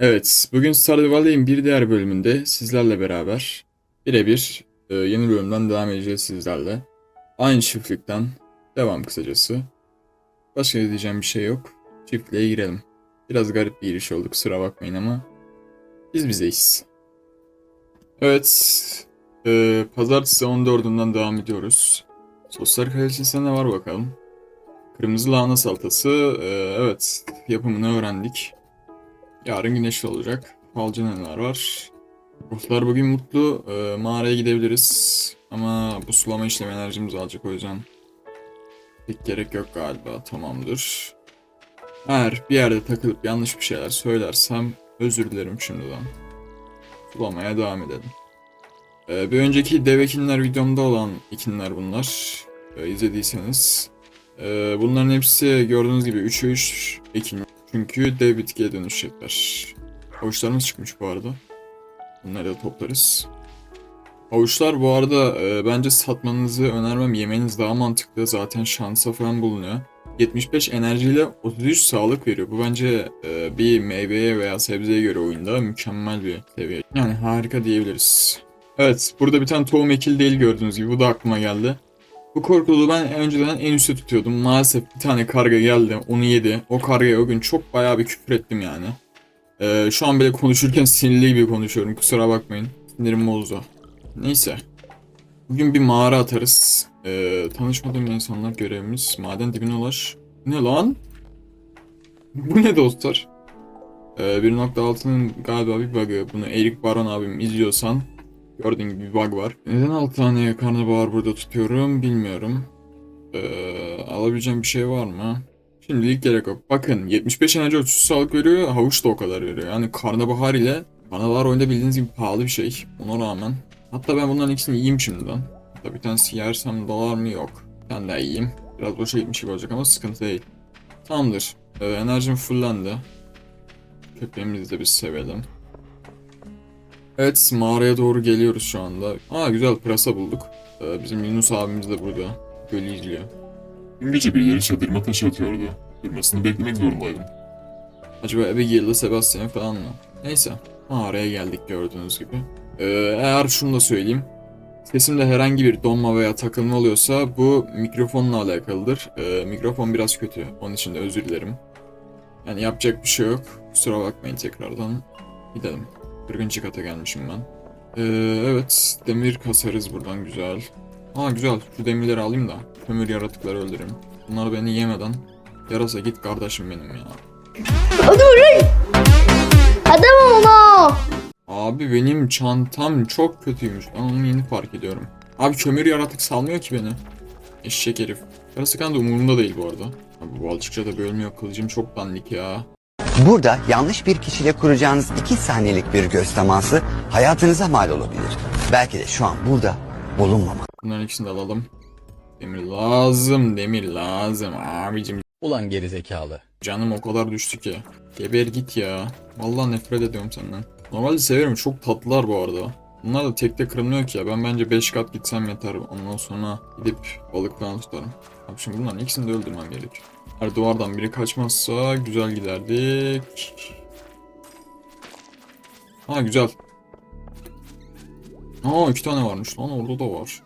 Evet, bugün Stardew Valley'in bir diğer bölümünde sizlerle beraber birebir e, yeni bölümden devam edeceğiz sizlerle. Aynı çiftlikten devam kısacası. Başka diyeceğim bir şey yok. Çiftliğe girelim. Biraz garip bir giriş oldu kusura bakmayın ama biz bizeyiz. Evet, e, pazartesi 14'ünden devam ediyoruz. Sosyal kalitesinde ne var bakalım. Kırmızı lahana salatası, e, evet yapımını öğrendik. Yarın güneşli olacak. Falcı var? Ruhlar bugün mutlu. Ee, mağaraya gidebiliriz. Ama bu sulama işlemi enerjimiz alacak o yüzden. Pek gerek yok galiba. Tamamdır. Eğer bir yerde takılıp yanlış bir şeyler söylersem özür dilerim şimdiden. Sulamaya devam edelim. Ee, bir önceki dev ekinler videomda olan ekinler bunlar. Ee, izlediyseniz. Ee, bunların hepsi gördüğünüz gibi 3'e 3 ekin. Çünkü dev bitkiye dönüşecekler. Havuçlarımız çıkmış bu arada. Bunları da toplarız. Havuçlar bu arada e, bence satmanızı önermem. Yemeniz daha mantıklı. Zaten şansa falan bulunuyor. 75 enerjiyle 33 sağlık veriyor. Bu bence e, bir meyveye veya sebzeye göre oyunda mükemmel bir seviye. Yani harika diyebiliriz. Evet, burada bir tane tohum ekili değil gördüğünüz gibi. Bu da aklıma geldi. Bu korkuluğu ben önceden en üstte tutuyordum. Maalesef bir tane karga geldi, onu yedi. O kargaya o gün çok bayağı bir küfür ettim yani. Ee, şu an bile konuşurken sinirli gibi konuşuyorum, kusura bakmayın. Sinirim bozdu. Neyse. Bugün bir mağara atarız. Ee, tanışmadığım insanlar görevimiz. Maden dibine ulaş. Ne lan? Bu ne dostlar? Ee, 1.6'nın galiba bir bug'ı. Bunu Erik Baron abim izliyorsan Gördüğün gibi bir bug var. Neden 6 tane karnabahar burada tutuyorum bilmiyorum. Ee, alabileceğim bir şey var mı? Şimdilik gerek yok. Bakın 75 enerji 30 sağlık veriyor. Havuç da o kadar veriyor. Yani karnabahar ile karnabahar oyunda bildiğiniz gibi pahalı bir şey. Ona rağmen. Hatta ben bunların ikisini yiyeyim şimdiden. Hatta bir tanesi yersem dolar mı yok. Ben de yiyeyim. Biraz boşa gitmiş gibi olacak ama sıkıntı değil. Tamamdır. Ee, enerjim fullendi. Köpeğimizi de biz sevelim. Evet mağaraya doğru geliyoruz şu anda. Aa güzel pırasa bulduk. Ee, bizim Yunus abimiz de burada. Gölü izliyor. Dün gece birileri çadırıma taş atıyordu. Durmasını beklemek zorundaydım. Acaba Abigail'le Sebastian falan mı? Neyse. Mağaraya geldik gördüğünüz gibi. Ee, eğer şunu da söyleyeyim. Sesimde herhangi bir donma veya takılma oluyorsa bu mikrofonla alakalıdır. Ee, mikrofon biraz kötü. Onun için de özür dilerim. Yani yapacak bir şey yok. Kusura bakmayın tekrardan. Gidelim. 40. kata gelmişim ben. Ee, evet, demir kasarız buradan güzel. Aa güzel, şu demirleri alayım da kömür yaratıkları öldüreyim. Bunlar beni yemeden yarasa git kardeşim benim ya. Adam onu. Abi benim çantam çok kötüymüş. Ben onu yeni fark ediyorum. Abi kömür yaratık salmıyor ki beni. Eşek herif. Yarası kan da umurumda değil bu arada. Abi bu balçıkça da bölmüyor. Kılıcım çok dandik ya. Burada yanlış bir kişiyle kuracağınız iki saniyelik bir göz teması hayatınıza mal olabilir. Belki de şu an burada bulunmamak. Bunların ikisini de alalım. Demir lazım, demir lazım abicim. Ulan gerizekalı. Canım o kadar düştü ki. Geber git ya. Vallahi nefret ediyorum senden. Normalde severim. Çok tatlılar bu arada. Bunlar da tekte kırılmıyor ki ya. Ben bence 5 kat gitsem yeter. Ondan sonra gidip balık falan tutarım. Abi şimdi bunların ikisini de öldürmem gerekiyor. Her duvardan biri kaçmazsa güzel giderdik. Ha güzel. Aa iki tane varmış lan orada da var.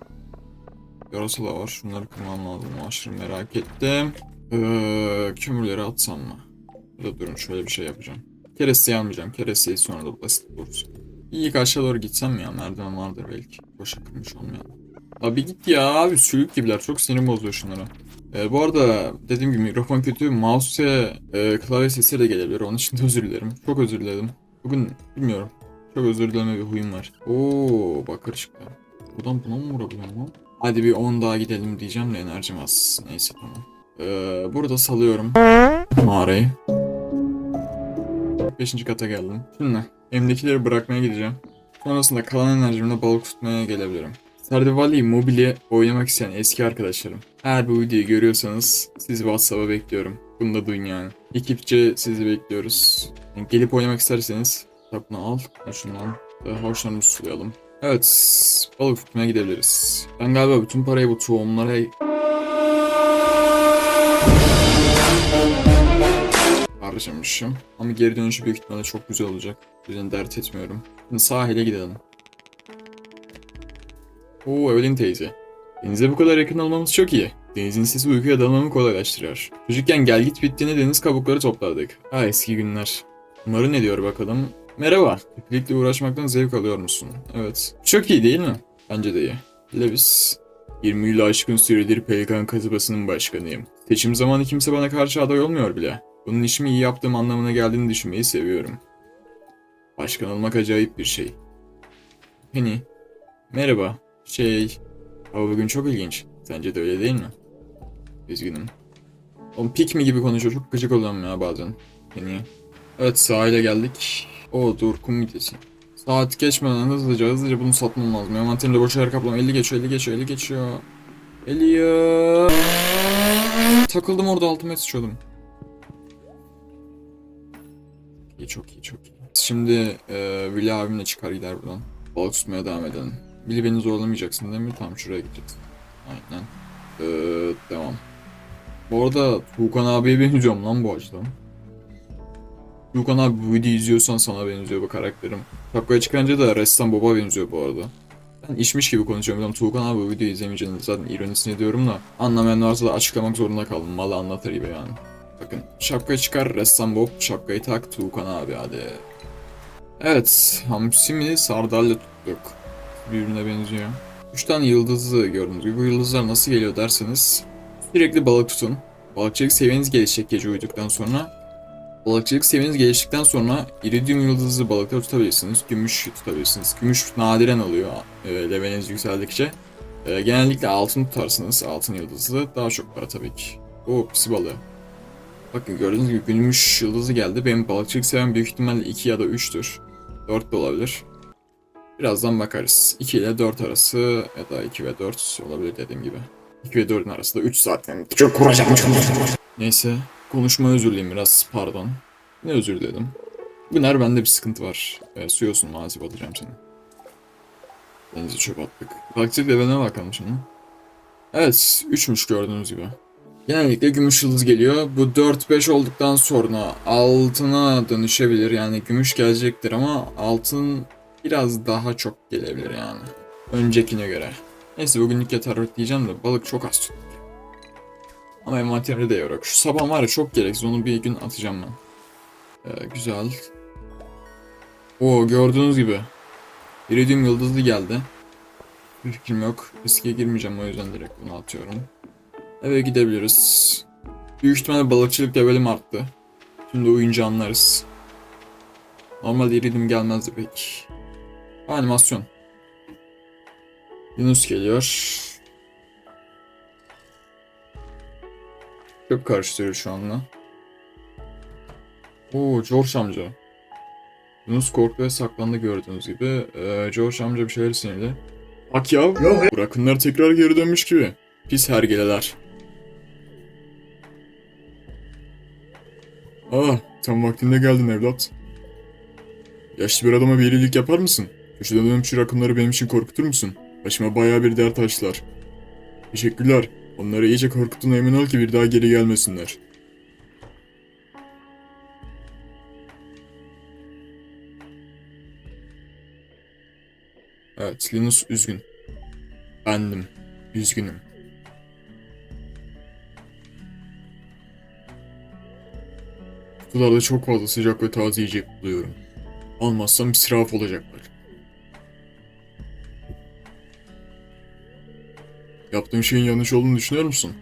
Yarası da var. Şunları kırmam lazım. Aşırı merak ettim. Ee, kömürleri atsam mı? Ya durun şöyle bir şey yapacağım. Keresteyi almayacağım. Keresteyi sonra da basit buluruz. İlk aşağı doğru gitsem ya? Merdiven vardır belki. Boşa kırmış olmayalım. Abi git ya abi sülük gibiler. Çok sinir bozuyor şunlara. Ee, bu arada dediğim gibi mikrofon kötü. Mouse e, klavye sesi de gelebilir. Onun için de özür dilerim. Çok özür diledim. Bugün bilmiyorum. Çok özür dileme bir huyum var. Oo bakır çıktı. Buradan buna mı vurabiliyorum lan? Hadi bir 10 daha gidelim diyeceğim de enerjim az. Neyse tamam. Ee, burada salıyorum mağarayı. 5. kata geldim. Şimdi elimdekileri bırakmaya gideceğim. Sonrasında kalan enerjimle balık tutmaya gelebilirim. Stardew Valley Mobile oynamak isteyen eski arkadaşlarım. Eğer bu videoyu görüyorsanız sizi WhatsApp'a bekliyorum. Bunu da duyun yani. Ekipçe sizi bekliyoruz. Yani gelip oynamak isterseniz tapını al. Şundan e, havuçlarımızı sulayalım. Evet, balık tutmaya gidebiliriz. Ben galiba bütün parayı bu tohumlara... harcamışım. Ama geri dönüşü büyük ihtimalle çok güzel olacak. O dert etmiyorum. Şimdi sahile gidelim. Oo Evelyn teyze. Denize bu kadar yakın olmamız çok iyi. Denizin sesi uykuya dalmamı kolaylaştırıyor. Çocukken gel git bittiğinde deniz kabukları toplardık. Ha eski günler. Umarı ne diyor bakalım. Merhaba. Çiftlikle uğraşmaktan zevk alıyor musun? Evet. Çok iyi değil mi? Bence de iyi. Levis. 20 yıl aşkın süredir Pelikan kasabasının başkanıyım. Seçim zamanı kimse bana karşı aday olmuyor bile. Bunun işimi iyi yaptığım anlamına geldiğini düşünmeyi seviyorum. Başkan olmak acayip bir şey. Penny. Merhaba. Şey... Hava bugün çok ilginç. Sence de öyle değil mi? Üzgünüm. O pick mi gibi konuşuyor. Çok gıcık oluyorum ya bazen. Penny. Evet sahile geldik. O dur kum midesi. Saat geçmeden hızlıca hızlıca bunu satmam lazım. Envanterimde boş yer kaplama. 50 geçiyor 50 geçiyor 50 geçiyor. 50 ya. Takıldım orada altıma sıçıyordum. İyi çok iyi çok iyi. Şimdi e, Willy abimle çıkar gider buradan. Balık tutmaya devam edelim. Willy beni zorlamayacaksın değil mi? Tamam şuraya gideceksin. Aynen. E, devam. Bu arada Tuğkan abiye benziyorum lan bu açıdan. Tuğkan abi bu videoyu izliyorsan sana benziyor bu karakterim. Şapkaya çıkınca da ressam baba benziyor bu arada. Ben işmiş gibi konuşuyorum. Biliyorum Tuğkan abi bu videoyu izlemeyeceğini zaten ironisini diyorum da anlamayan varsa da açıklamak zorunda kaldım. Malı anlatır gibi yani. Bakın şapkayı çıkar ressam Bob şapkayı tak Tuğkan abi hadi. Evet hamsi mi sardalya tuttuk. Birbirine benziyor. Üç tane yıldızı gördüğünüz gibi bu yıldızlar nasıl geliyor derseniz sürekli balık tutun. Balıkçılık seviyeniz gelişecek gece uyuduktan sonra. Balıkçılık seviyeniz geliştikten sonra iridium yıldızlı balıkları tutabilirsiniz. Gümüş tutabilirsiniz. Gümüş nadiren oluyor e, leveliniz yükseldikçe. E, genellikle altın tutarsınız. Altın yıldızlı. Daha çok para tabii ki. O pisi balığı. Bakın gördüğünüz gibi gümüş yıldızı geldi. Benim balıkçılık seviyem büyük ihtimalle 2 ya da 3'tür. 4 de olabilir. Birazdan bakarız. 2 ile 4 arası ya da 2 ve 4 olabilir dediğim gibi. 2 ve 4'ün arası da 3 zaten. Çok kuracağım. Neyse. Konuşma özür dileyim biraz pardon. Ne özür diledim. Güner bende bir sıkıntı var. E, suyosun maalesef atacağım seni. Denize çöp attık. Balıkçılık leveline bakalım şimdi. Evet 3'müş gördüğünüz gibi. Genellikle gümüş yıldız geliyor. Bu 4-5 olduktan sonra altına dönüşebilir. Yani gümüş gelecektir ama altın biraz daha çok gelebilir yani. Öncekine göre. Neyse bugünlük yeter diyeceğim de balık çok az tuttu. Ama envanterde de yok. Şu saban var ya çok gereksiz. Onu bir gün atacağım ben. Ee, güzel. O gördüğünüz gibi. Iridium yıldızlı geldi. Bir fikrim yok. Riske girmeyeceğim o yüzden direkt bunu atıyorum. Eve gidebiliriz. Büyük ihtimalle balıkçılık levelim arttı. Şimdi oyuncu anlarız. Normalde iridium gelmezdi pek. Animasyon. Yunus geliyor. Çok karıştırıyor şu anda. Oo George amca. Yunus korktu ve saklandı gördüğünüz gibi. Ee, George amca bir şeyler sinirli. Bak ya. Bırakınlar tekrar geri dönmüş gibi. Pis hergeleler. Ah, tam vaktinde geldin evlat. Yaşlı bir adama bir iyilik yapar mısın? Köşeden şu rakımları benim için korkutur musun? Başıma bayağı bir dert açtılar. Teşekkürler. Onları iyice korkuttuğuna emin ol ki bir daha geri gelmesinler. Evet, Linus üzgün. Bendim. Üzgünüm. Kutularda çok fazla sıcak ve taze yiyecek buluyorum. Almazsam israf olacaklar. Yaptığın şeyin yanlış olduğunu düşünüyor musun?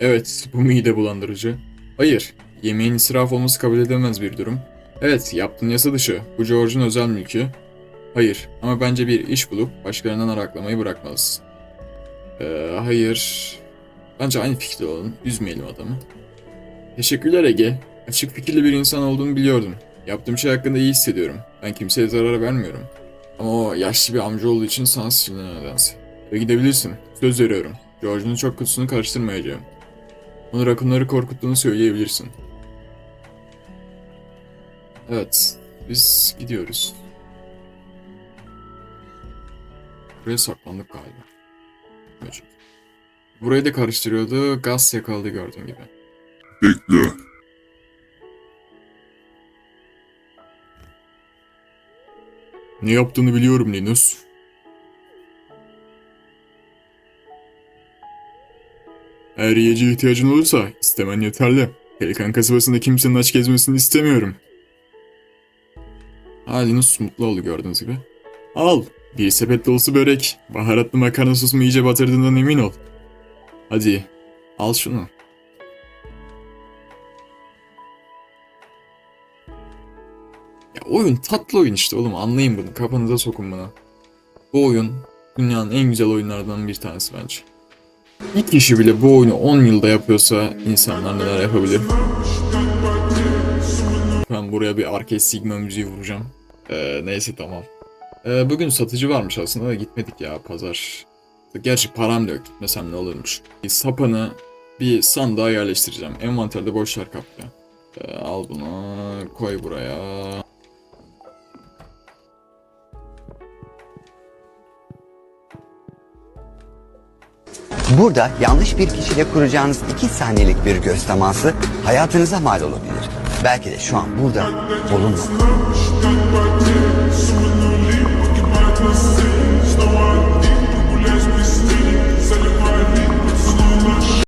Evet, bu mide bulandırıcı. Hayır, yemeğin israf olması kabul edilemez bir durum. Evet, yaptığın yasa dışı. Bu George'un özel mülkü. Hayır, ama bence bir iş bulup başkalarından araklamayı bırakmalısın. Ee, hayır. Bence aynı fikirde olalım. Üzmeyelim adamı. Teşekkürler Ege. Açık fikirli bir insan olduğunu biliyordum. Yaptığım şey hakkında iyi hissediyorum. Ben kimseye zarar vermiyorum. Ama o yaşlı bir amca olduğu için sana nedense. Ve gidebilirsin. Söz veriyorum. George'un çok kutusunu karıştırmayacağım. Onu rakımları korkuttuğunu söyleyebilirsin. Evet. Biz gidiyoruz. Buraya saklandık galiba. Mecid. Burayı da karıştırıyordu. Gaz yakaladı gördüğün gibi. Bekle. Ne yaptığını biliyorum Linus. Eğer yiyeceğe ihtiyacın olursa istemen yeterli. Pelikan kasabasında kimsenin aç gezmesini istemiyorum. Ha Linus mutlu oldu gördüğünüz gibi. Al. Bir sepet dolusu börek. Baharatlı makarna sosumu iyice batırdığından emin ol. Hadi. Al şunu. Ya oyun tatlı oyun işte oğlum anlayın bunu. Kafanıza sokun bunu. Bu oyun dünyanın en güzel oyunlardan bir tanesi bence. Bir kişi bile bu oyunu 10 yılda yapıyorsa insanlar neler yapabilir? Ben buraya bir Arcade Sigma müziği vuracağım. Ee, neyse tamam. Ee, bugün satıcı varmış aslında da gitmedik ya pazar. Gerçi param da yok gitmesem ne olurmuş. Bir sapanı bir sandığa yerleştireceğim. Envanterde boş yer kaplıyor. Ee, al bunu koy buraya. Burada yanlış bir kişiyle kuracağınız iki saniyelik bir göz teması hayatınıza mal olabilir. Belki de şu an burada bulunmamak.